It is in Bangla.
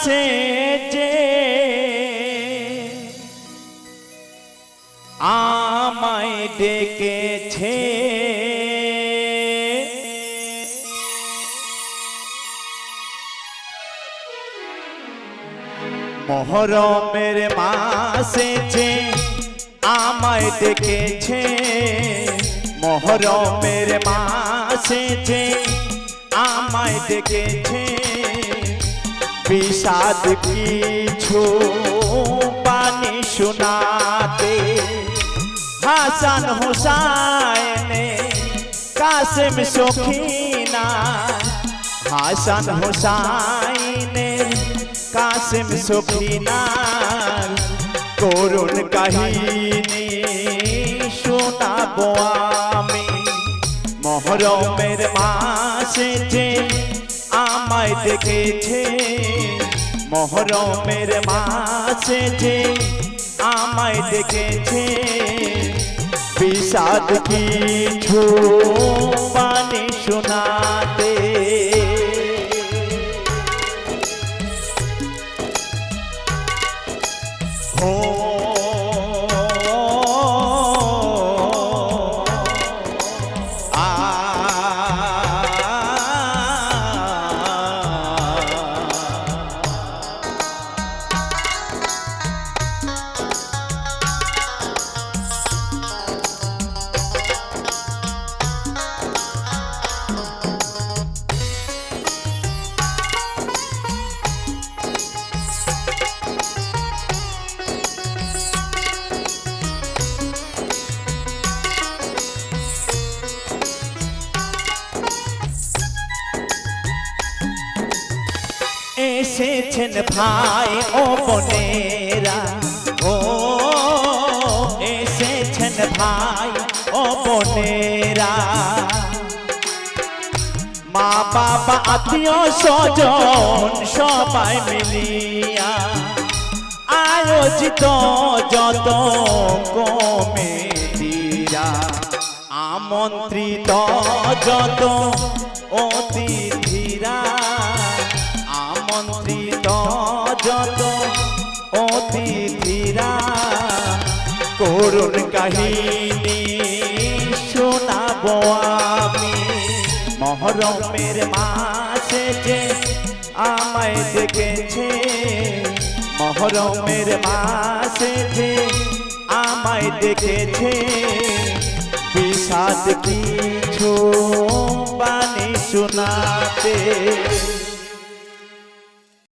মাসে যে আমায় ডেকেছে। মহরমের মাসে যে আমায় ডেকেছে। মহরমের মাসে যে আমায় ডেকেছে। বিষাদ কিছু পানি শোনাতে হাসান হোসাইনে কাসেম সখিনা হাসান হোসাইনের কাসেম সখিনা করুণ কাহিনী শোনাবো আমি মহরমের মাসে যে আমায় দেখেছে মহরমের মাসে আমায় দেখেছে। বিষাদ কিছু বাণী শোনাতে এসেছেন ভাই ও বোনেরা। ও, এসেছেন ভাই ও বোনেরা। মা, বাবা, আত্মীয়, স্বজন, সবাই মিলিয়া আয়োজিত যত কমিটিরা, আমন্ত্রিত যত অতিথিরা করুণ কাহিনী শোনাবো আমি। মহরমের মাসে যে আমায় দেখেছে, মহরমের মাসে যে আমায় দেখেছে। বিষাদ কিছু বাণী শোনাতে